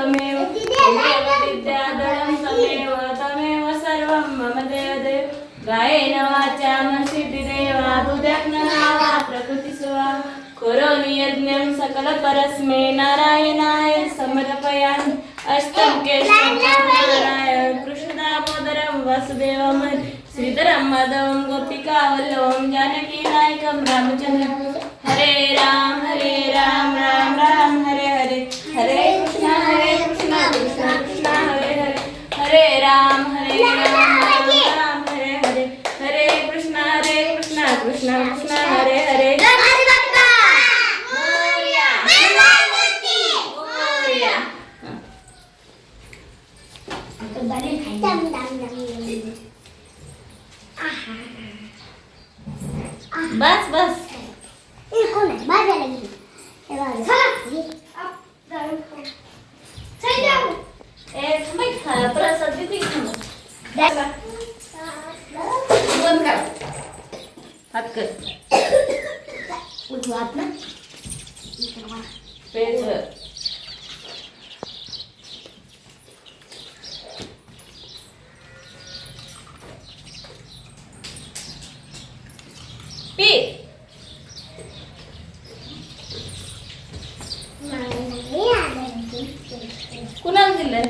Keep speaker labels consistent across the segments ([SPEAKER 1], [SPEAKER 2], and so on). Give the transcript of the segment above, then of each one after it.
[SPEAKER 1] तमेव विद्याधरं तमेव तमेव सर्वं मम देवदेव। गायेन वाचा मनसिद्धिदेवा वा प्रकृतिस्वा करोमि यज्ञं सकलपरस्मै नारायणाय समर्पयामि। अष्टं केशवं नारायण कृष्णदामोदरं वासुदेवं श्रीधरं माधवं गोपिकावल्लभं जानकीनायकं रामचन्द्रं। हरे राम हरे राम राम हरे हरे हरे कृष्ण हरे कृष्ण कृष्ण कृष्ण हरे हरे हरे राम हरे राम राम राम हरे हरे हरे कृष्ण हरे कृष्ण कृष्ण कृष्ण हरे हरे मोरया. मोरया. बस बस ए थांबाय खा प्रसाद देते की थांबा. बंद कर हात कर पेट भर. पी. कुणाला दिलं?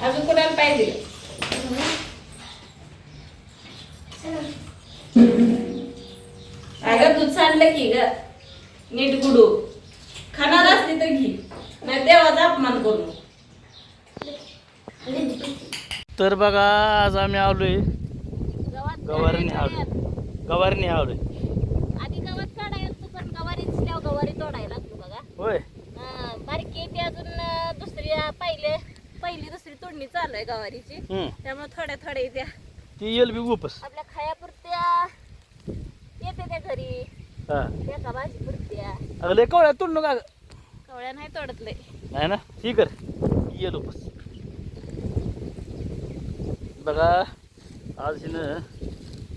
[SPEAKER 1] अजून कुणाला पाहिजे? दूध सांडलं की ग. नीट गुडू. खाणार असली तर घे. नाही देवाचा अपमान करू.
[SPEAKER 2] तर बघा आज आम्ही आलोय. गवारणी आलोय. गवारणी आलोय.
[SPEAKER 3] आधी गवत काढायला तू पण गवारी दिसल्यावर गवारी तोडायला लागतो बघा.
[SPEAKER 2] होय.
[SPEAKER 3] हा, बारकी ती अजून दुसरी पहिले पहिली दुसरी तोडणी चालू आहे गवारीची. त्यामुळे थोड्या थोड्या त्या
[SPEAKER 2] ती येल बी उपस
[SPEAKER 3] आपल्या खायापुरत्या येते त्या घरी.
[SPEAKER 2] हा.
[SPEAKER 3] एका भाजी पुरत्या
[SPEAKER 2] अगं लय कवळ्या तोड नका
[SPEAKER 3] कवळ्या नाही तोडत लय
[SPEAKER 2] नाही ना? ठीक कर येल उपस बघा आज हिनं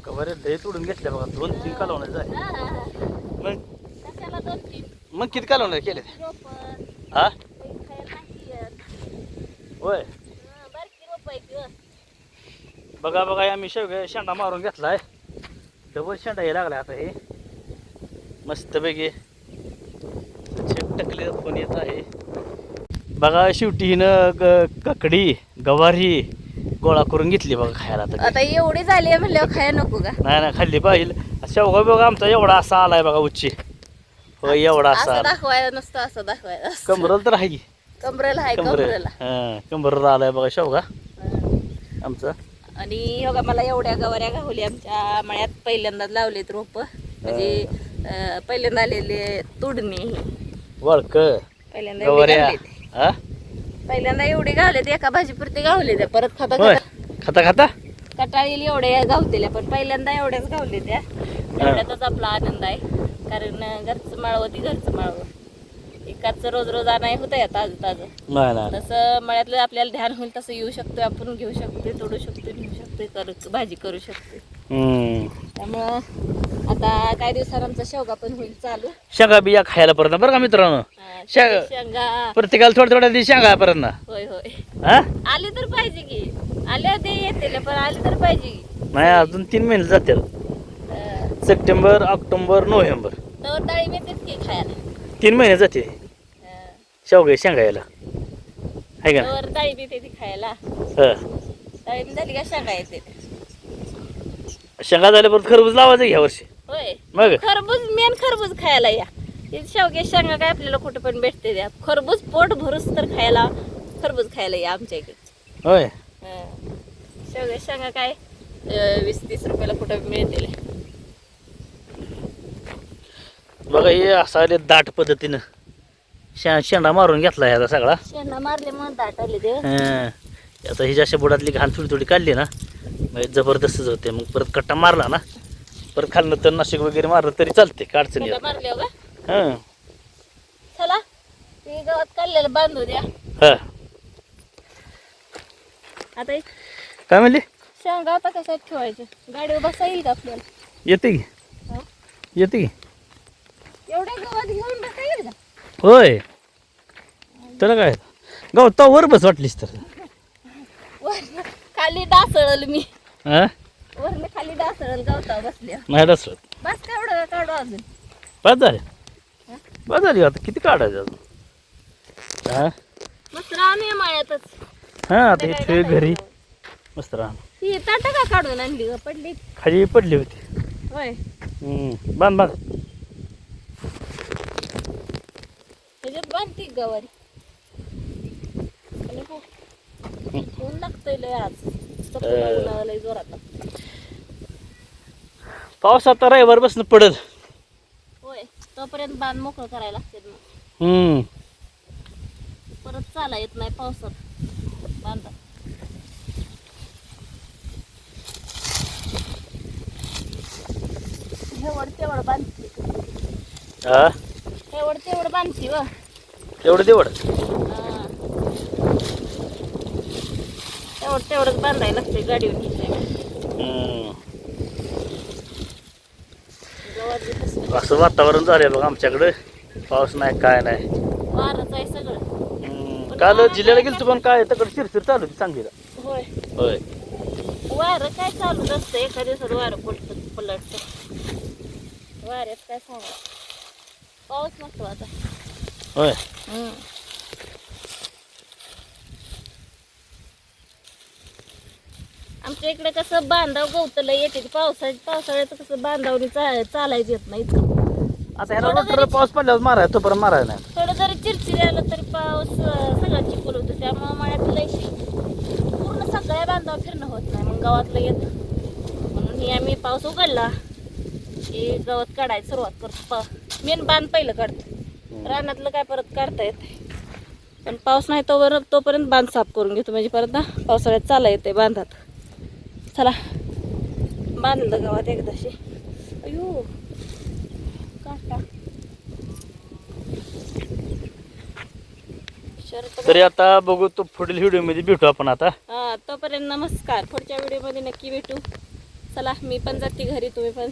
[SPEAKER 2] कवाऱ्या दही तोडून घेतल्या बघा. दोन तीन कालवणार झाले.
[SPEAKER 3] हा.
[SPEAKER 2] मग?
[SPEAKER 3] कशाला दोन तीन?
[SPEAKER 2] मग किती कालवणार केले
[SPEAKER 3] रोपं.
[SPEAKER 2] हा?
[SPEAKER 3] काही खायला नाही येत.
[SPEAKER 2] होय.
[SPEAKER 3] हा, बारकी रोप
[SPEAKER 2] बघा बघा आम्ही शेवगे शेंडा मारून घेतलाय. डबल शेंडा हे लागलाय आता हे. मस्तपैकी. टकले फोन येत आहे. बघा शेवटी हिनं ककडी गवारी गोळा करून घेतली बघा खायला आता
[SPEAKER 3] आता एवढी झाली आहे म्हणल्यावर खाया नको का?
[SPEAKER 2] नाही ना खाल्ली पाहिजे. शेवगा बघा आमचा एवढा असा आलाय बघा उच्ची. हो एवढा असा.
[SPEAKER 3] दाखवायला नसतं असं दाखवायला.
[SPEAKER 2] कमरल तर आहे
[SPEAKER 3] कमरेला आहे
[SPEAKER 2] कमर
[SPEAKER 3] कमरेला.
[SPEAKER 2] हा कमरला आलाय बघा शेवगा.
[SPEAKER 3] हा.
[SPEAKER 2] आमचा.
[SPEAKER 3] आणि हे बघा मला एवढ्या गवाऱ्या गावली आमच्या मळ्यात. पहिल्यांदाच लावलेत रोप. म्हणजे अं, पहिल्यांदा आलेले तुडणी.
[SPEAKER 2] वळक.
[SPEAKER 3] पहिल्यांदा एवढी
[SPEAKER 2] गवाऱ्या. हा
[SPEAKER 3] पहिल्यांदा एवढी गावलेत एका भाजीपुरती गावले त्या परत खाता
[SPEAKER 2] होय.
[SPEAKER 3] खाता.
[SPEAKER 2] खाता खाता?
[SPEAKER 3] कटाळीला एवढ्या गावतेल्या पण पहिल्यांदा एवढ्याच गावले त्या एवढ्यातच आपला आनंद आहे. कारण अं, घरचं माळवं ती घरचं माळवं एकाच रोज रोज आणाय होतं या ताजं ताजं.
[SPEAKER 2] नाही नाही.
[SPEAKER 3] तसं मळ्यातलं आपल्याला ध्यान होईल तसं येऊ शकतोय. आपण घेऊ शकतोय तोडू शकतोय नेऊ शकतोय करू भाजी करू
[SPEAKER 2] हम्म.
[SPEAKER 3] त्यामुळं आता काही दिवसात आमचा शेवगा पण होईल चालू.
[SPEAKER 2] शेंगा बिया खायला परत बरं का मित्रांनो? शेंगा.
[SPEAKER 3] शेंगा.
[SPEAKER 2] प्रत्येकाला थोड्या थोड्या दिवशी शेंगा परत ना.
[SPEAKER 3] होय होय.
[SPEAKER 2] हा?
[SPEAKER 3] आले तर पाहिजे की. आले ते येतील पण आले तर पाहिजे की.
[SPEAKER 2] नाही अजून तीन महिने जातील.
[SPEAKER 3] अं,
[SPEAKER 2] सप्टेंबर ऑक्टोबर नोव्हेंबर.
[SPEAKER 3] तर डाळी मिळतेच की खायला.
[SPEAKER 2] तीन महिने जाते.
[SPEAKER 3] अं,
[SPEAKER 2] शेवगा शेंगा यायला. आहे का?
[SPEAKER 3] तर डाळी मिळते ती खायला.
[SPEAKER 2] हा.
[SPEAKER 3] डाळी झाली का शेंगा येते.
[SPEAKER 2] शेंगा झाल्या परत खरबूज लावायचं ह्या वर्षी.
[SPEAKER 3] होय.
[SPEAKER 2] मग?
[SPEAKER 3] खरबूज मेन खरबूज खायला या. शेवगे शेंगा काय आपल्याला कुठं पण भेटते त्या. खरबूज पोट भरूस तर खायला खरबूज खायला या आमच्या इकडे.
[SPEAKER 2] होय.
[SPEAKER 3] शेवगे शेंगा काय? वीस तीस रुपयाला कुठं मिळतील?
[SPEAKER 2] बघा हे असं दाट पद्धतीनं. शे शेंडा मारून घेतला ह्याचा सगळा.
[SPEAKER 3] शेंगा मारले मग दाट आले ते.
[SPEAKER 2] हं. आता ही जास्त बुडातली घाण थोडी थोडी काढली ना मग जबरदस्तच होते. मग परत कट्टा मारला ना परत खाल्लं तर नाशिक वगैरे मारलं तरी चालते काय अडचण येत
[SPEAKER 3] मारले हो का
[SPEAKER 2] हां.
[SPEAKER 3] चला ते गवत काढलेलं बांधू द्या.
[SPEAKER 2] हां.
[SPEAKER 3] आता
[SPEAKER 2] काय म्हणली?
[SPEAKER 3] शेंगा आता कशात ठेवायचे? गाडीवर बसा येईल का आपल्याला?
[SPEAKER 2] येते की.
[SPEAKER 3] हं?
[SPEAKER 2] येते की.
[SPEAKER 3] गवत घेऊन बसा येईल का?
[SPEAKER 2] होय. त्याला काय? गवता वर बस वाटलीस तर.
[SPEAKER 3] खाली डासळल मी.
[SPEAKER 2] हा?
[SPEAKER 3] वरनं खाली डासळल गावता बसल्या.
[SPEAKER 2] नाही डसत
[SPEAKER 3] बस केवढं काढू अजून?
[SPEAKER 2] बस झाले. बस झाली आता. किती काढायचं अजून? हा?
[SPEAKER 3] मस्त माळ्यातच.
[SPEAKER 2] हा आता इथे घरी. मस्त राहा
[SPEAKER 3] ही ताटा का काढून आणली ग? पडली.
[SPEAKER 2] खाली पडली होती.
[SPEAKER 3] होय.
[SPEAKER 2] हम्म. बांध बांध.
[SPEAKER 3] त्याच्यात बांधती गवारी. आणि हो, ऊन लागतंय लय आज. उन्हाळा लय जोरात
[SPEAKER 2] पाऊस आता रविवार बसणं पडल.
[SPEAKER 3] होय तोपर्यंत बांध मोकळं करायला लागते मग.
[SPEAKER 2] हम्म.
[SPEAKER 3] परत चाला येत नाही पावसात बांधा हेवड तेवढं बांधते.
[SPEAKER 2] हा
[SPEAKER 3] हेवड तेवढं बांधते व.
[SPEAKER 2] देवड
[SPEAKER 3] तेवढं? तेवढंच बांधायला लागते गाडीवर घेतल्या
[SPEAKER 2] हम्म.
[SPEAKER 3] गवत बी कसं
[SPEAKER 2] असं वातावरण झालंय बघ आमच्याकडे. पाऊस नाही काय नाही.
[SPEAKER 3] वारच आहे सगळं.
[SPEAKER 2] हम्म. काल जिल्ह्याला गेलतो पण काय तकडे चिरचिर चालू होती चांगली
[SPEAKER 3] होय.
[SPEAKER 2] होय.
[SPEAKER 3] वारं काय चालू नसतं एका दिवसात वारं पलट पलटत. वाऱ्यात काय सांगा. पाऊस नसतो आता.
[SPEAKER 2] होय.
[SPEAKER 3] आमच्या इकडे कसं बांधाव गवतलं येते पावसाळ्यात पावसाळ्यात कसं बांधावनी चालायचं येत नाही. इतकं.
[SPEAKER 2] आता ह्याला रोटर पाऊस पडल्यावर माराय तोपर्यंत मारायला नाही.
[SPEAKER 3] थोडं जरी चिरचिरी आलं तरी पाऊस अं, सगळा चिखल होतो. त्यामुळं मळ्यात लयशी पूर्ण सगळ्या बांधावर फिरणं होत नाही. मग गावातलं येतं. म्हणून हे आम्ही पाऊस उघडला की गवत काढायला सुरुवात करतो. मेन बांध पहिलं काढतो. रानातलं काय परत काढता येते पण पाऊस नाही तोवर तोपर्यंत बांध साफ करून घेतो. म्हणजे परत ना पावसाळ्यात चाला येते बांधात. चला. बांधलं गावात एकदाशी. अयो काटा.
[SPEAKER 2] तरी आता बघू तो पुढील व्हिडिओमध्ये भेटू आपण आता.
[SPEAKER 3] हा तोपर्यंत नमस्कार. पुढच्या व्हिडिओमध्ये नक्की भेटू. चला मी पण जाते घरी तुम्ही पण.